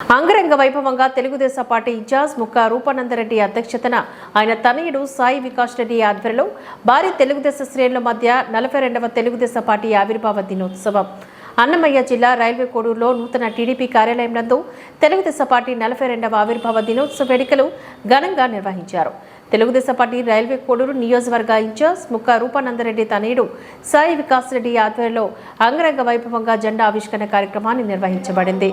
అంగరంగ వైభవంగా Telugudesam party incharge ముక్క రూపానందరెడ్డి అధ్యక్షతన ఆయన తనయుడు సాయి వికాస్ రెడ్డి ఆధ్వర్యంలో భారీ తెలుగుదేశం శ్రేణుల మధ్య నలభై రెండవ తెలుగుదేశం పార్టీ ఆవిర్భావ దినోత్సవం. అన్నమయ్య జిల్లా రైల్వే కోడూరులో నూతన టీడీపీ కార్యాలయం నందు తెలుగుదేశం పార్టీ నలభై రెండవ ఆవిర్భావ దినోత్సవ వేడుకలు ఘనంగా నిర్వహించారు. తెలుగుదేశం పార్టీ రైల్వే కోడూరు నియోజకవర్గ ఇన్ఛార్జ్ ముక్క రూపానందరెడ్డి తనయుడు సాయి వికాస్ రెడ్డి ఆధ్వర్యంలో అంగరంగ వైభవంగా జెండా ఆవిష్కరణ కార్యక్రమాన్ని నిర్వహించబడింది.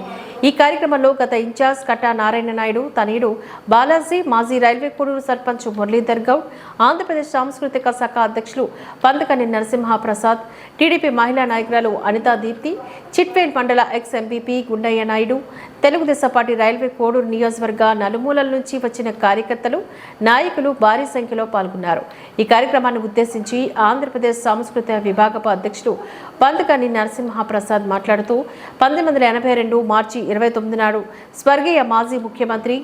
ఈ కార్యక్రమంలో గత ఇన్ఛార్జ్ కట్టా నారాయణ నాయుడు తనయుడు బాలాజీ మాజీ రైల్వే కోడూరు సర్పంచ్ మురళీధర్ గౌడ్ ఆంధ్రప్రదేశ్ సాంస్కృతిక శాఖ అధ్యక్షులు పందకని నరసింహప్రసాద్ టీడీపీ మహిళా నాయకురాలు అనితా దీప్తి చిట్వేల్ మండల ex MPP Gundaiah Naidu Telugu Desam party railway Koduru నియోజకవర్గ నలుమూలల నుంచి వచ్చిన కార్యకర్తలు నాయకులు భారీ సంఖ్యలో పాల్గొన్నారు. ఈ కార్యక్రమాన్ని ఉద్దేశించి ఆంధ్రప్రదేశ్ సాంస్కృతిక విభాగపు అధ్యక్షుడు పందకని నరసింహప్రసాద్ మాట్లాడుతూ పంతొమ్మిది వందల ఎనభై రెండు మార్చి ఇరవై తొమ్మిది నాడు స్వర్గీయ మాజీ ముఖ్యమంత్రి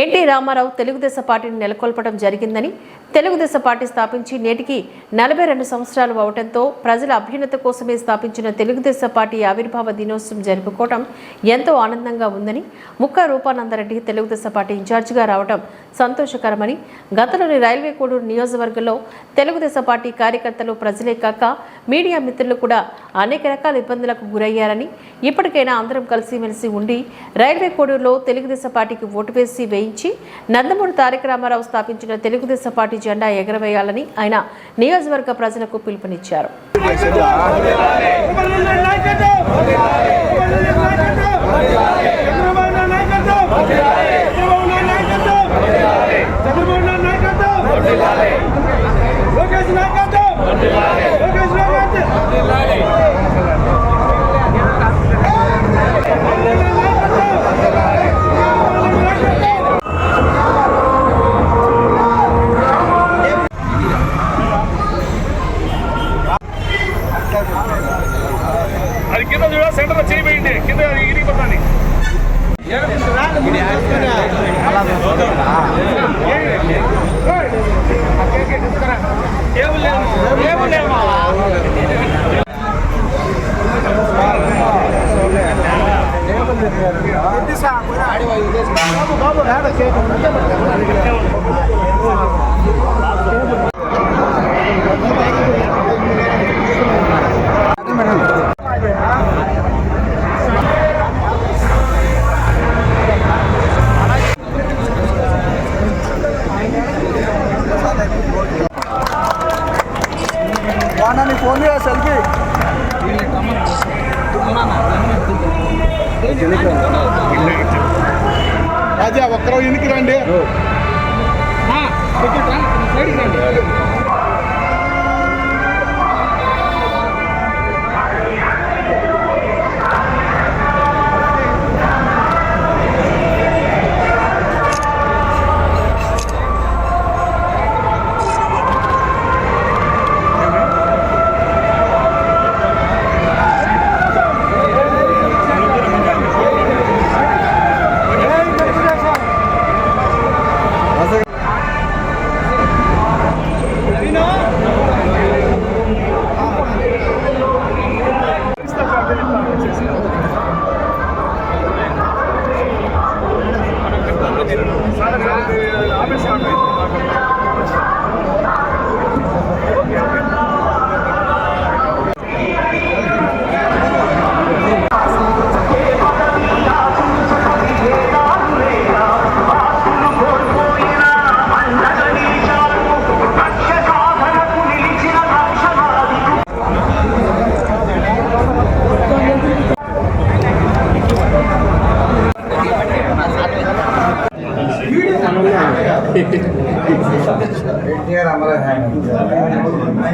ఎన్టీ రామారావు తెలుగుదేశం పార్టీని నెలకొల్పడం జరిగిందని తెలుగుదేశం పార్టీ స్థాపించి నేటికి నలభై రెండు సంవత్సరాలు అవడంతో ప్రజల అభ్యున్నత కోసమే స్థాపించిన తెలుగుదేశం పార్టీ ఆవిర్భావ దినోత్సవం జరుపుకోవడం ఎంతో ఆనందంగా ఉందని ముక్క రూపానందరెడ్డి తెలుగుదేశం పార్టీ ఇన్ఛార్జిగా రావడం సంతోషకరమని గతంలోని రైల్వే కోడూరు నియోజకవర్గంలో తెలుగుదేశం పార్టీ కార్యకర్తలు ప్రజలే కాక మీడియా మిత్రులు కూడా అనేక రకాల ఇబ్బందులకు గురయ్యారని ఇప్పటికైనా అందరం కలిసిమెలిసి ఉండి రైల్వే కోడూరులో తెలుగుదేశం పార్టీకి ఓటు వేసి వేయించి నందమూరి తారక రామారావు స్థాపించిన తెలుగుదేశం పార్టీ జెండా ఎగరవేయాలని ఆయన నియోజకవర్గ ప్రజలకు పిలుపునిచ్చారు. లోకేష్ ఒక్కరో ఎన్నికి రండి.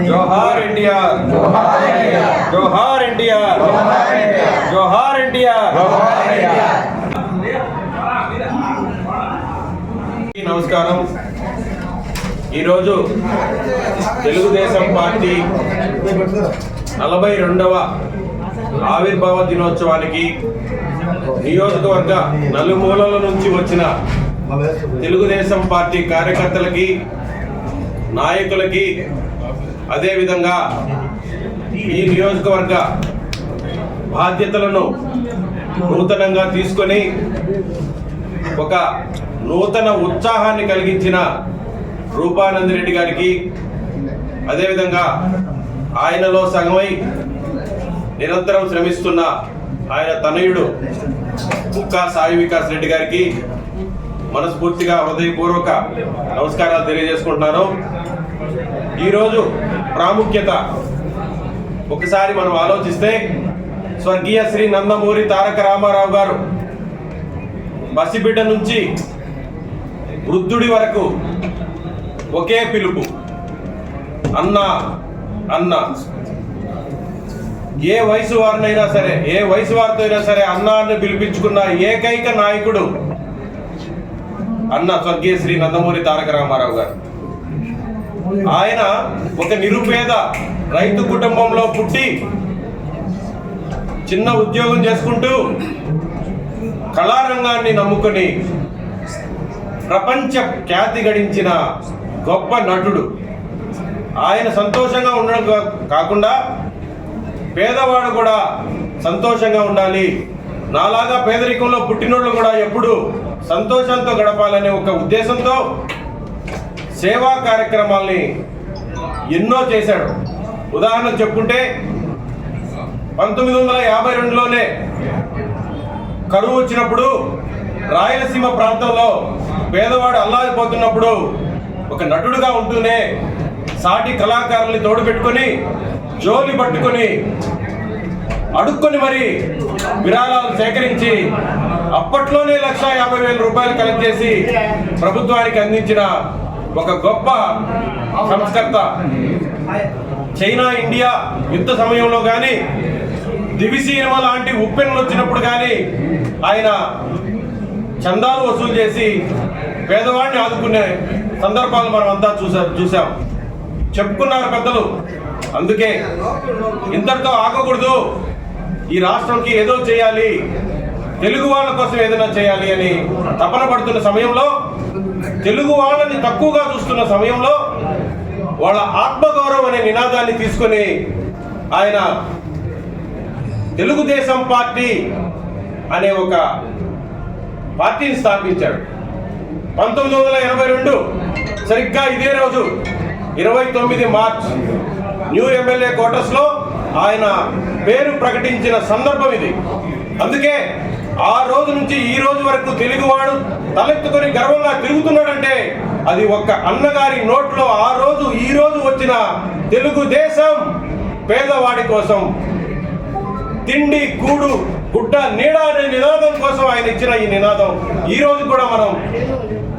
జోహార్ ఇండియా. జోహార్ ఇండియా. జోహార్ ఇండియా. నమస్కారం. ఈరోజు తెలుగుదేశం పార్టీ నలభై రెండవ ఆవిర్భావ దినోత్సవానికి నియోజకవర్గ నలుమూలల నుంచి వచ్చిన తెలుగుదేశం పార్టీ కార్యకర్తలకి నాయకులకి అదేవిధంగా ఈ నియోజకవర్గ బాధ్యతలను నూతనంగా తీసుకొని ఒక నూతన ఉత్సాహాన్ని కలిగించిన రూపానందరెడ్డి గారికి అదేవిధంగా ఆయనలో సగమై నిరంతరం శ్రమిస్తున్న ఆయన తనయుడు ముక్కా సాయి వికాస్ రెడ్డి గారికి మనస్ఫూర్తిగా హృదయపూర్వక నమస్కారాలు తెలియజేసుకుంటున్నాను. ఈరోజు ప్రాముఖ్యత ఒకసారి మనం ఆలోచిస్తే స్వర్గీయ శ్రీ నందమూరి తారక రామారావు గారు బసిబిడ్డ నుంచి వృద్ధుడి వరకు ఒకే పిలుపు. అన్న అన్న. ఏ వయసు వారినైనా సరే ఏ వయసు వారితో అయినా సరే అన్న అని పిలిపించుకున్న ఏకైక నాయకుడు అన్న స్వర్గీయ శ్రీ నందమూరి తారక రామారావు గారు. ఆయన ఒక నిరుపేద రైతు కుటుంబంలో పుట్టి చిన్న ఉద్యోగం చేసుకుంటూ కళారంగాన్ని నమ్ముకొని ప్రపంచ ఖ్యాతి గడించిన గొప్ప నటుడు. ఆయన సంతోషంగా ఉండడం కా- కాకుండా పేదవాడు కూడా సంతోషంగా ఉండాలి. నాలాగా పేదరికంలో పుట్టినోళ్ళు కూడా ఎప్పుడు సంతోషంతో గడపాలనే ఒక ఉద్దేశంతో సేవా కార్యక్రమాల్ని ఎన్నో చేశాడు. ఉదాహరణ చెప్పుకుంటే పంతొమ్మిది వందల యాభై రెండులోనే కరువు వచ్చినప్పుడు రాయలసీమ ప్రాంతంలో పేదవాడు అల్లారిపోతున్నప్పుడు ఒక నటుడుగా ఉంటూనే సాటి కళాకారుల్ని తోడు పెట్టుకొని జోలి పట్టుకొని అడుక్కొని మరి విరాళాలు సేకరించి అప్పట్లోనే లక్ష యాభై వేల రూపాయలు కలెక్ట్ చేసి ప్రభుత్వానికి అందించిన ఒక గొప్ప సంస్కర్త. చైనా ఇండియా యుద్ధ సమయంలో కానీ దివిసీమ లాంటి ఉప్పెన్లు వచ్చినప్పుడు కానీ ఆయన చందాలు వసూలు చేసి పేదవాడిని ఆదుకునే సందర్భాలు మనం అంతా చూసా చూసాం చెప్పుకున్నారు పెద్దలు. అందుకే ఇంతటితో ఆగకూడదు. ఈ రాష్ట్రంకి ఏదో చేయాలి. తెలుగు వాళ్ళ కోసం ఏదైనా చేయాలి అని తపన పడుతున్న సమయంలో తెలుగు వాళ్ళని తక్కువగా చూస్తున్న సమయంలో వాళ్ళ ఆత్మగౌరవం అనే నినాదాన్ని తీసుకొని ఆయన తెలుగుదేశం పార్టీ అనే ఒక పార్టీని స్థాపించాడు. పంతొమ్మిది వందల ఎనభై రెండు సరిగ్గా ఇదే రోజు ఇరవై తొమ్మిది మార్చ్ న్యూ ఎమ్మెల్యే క్వార్టర్స్లో ఆయన పేరు ప్రకటించిన సందర్భం ఇది. అందుకే ఆ రోజు నుంచి ఈ రోజు వరకు తెలుగువాడు తలెత్తుకొని గర్వంగా తిరుగుతున్నాడంటే అది ఒక్క అన్నగారి నోట్లో ఆ రోజు ఈ రోజు వచ్చిన తెలుగుదేశం పేదవాడి కోసం. తిండి కూడు గుడ్డ నీడ అనే నినాదం కోసం ఆయన ఇచ్చిన ఈ నినాదం ఈ రోజు కూడా మనం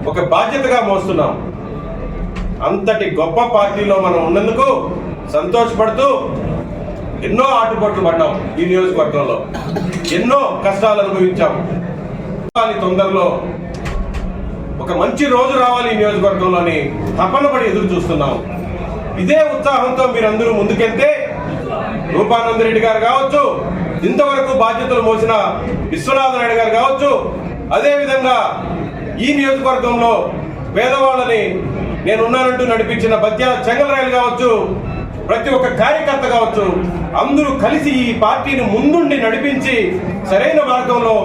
ఒక బాధ్యతగా మోస్తున్నాం. అంతటి గొప్ప పార్టీలో మనం ఉన్నందుకు సంతోషపడుతూ ఎన్నో ఆటుపట్లు పడ్డాం ఈ నియోజకవర్గంలో. ఎన్నో కష్టాలు అనుభవించాం. కానీ తొందరలో ఒక మంచి రోజు రావాలి ఈ నియోజకవర్గంలోని తపన పడి ఎదురు చూస్తున్నాం. ఇదే ఉత్సాహంతో మీరందరూ ముందుకెళ్తే రూపానంద రెడ్డి గారు కావచ్చు ఇంతవరకు బాధ్యతలు మోసిన విశ్వనాథ నాయుడు గారు కావచ్చు అదే విధంగా ఈ నియోజకవర్గంలో పేదవాళ్ళని నేను ఉన్నానంటూ నడిపించిన బత్య రైలు కావచ్చు ప్రతి ఒక్క కార్యకర్త కావచ్చు అందరూ కలిసి ఈ పార్టీని ముందుండి నడిపించి సరైన మార్గంలో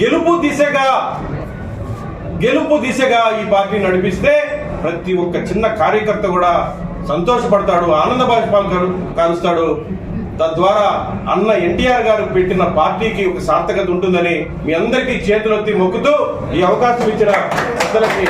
గెలుపు దిశగా గెలుపు దిశగా ఈ పార్టీని నడిపిస్తే ప్రతి ఒక్క చిన్న కార్యకర్త కూడా సంతోషపడతాడు ఆనంద బాష్పాలు కలుస్తాడు. తద్వారా అన్న ఎన్టీఆర్ గారు పెట్టిన పార్టీకి ఒక సార్థకత ఉంటుందని మీ అందరికీ చేతులెత్తి మొక్కుతూ ఈ అవకాశం ఇచ్చిన పెద్దలకి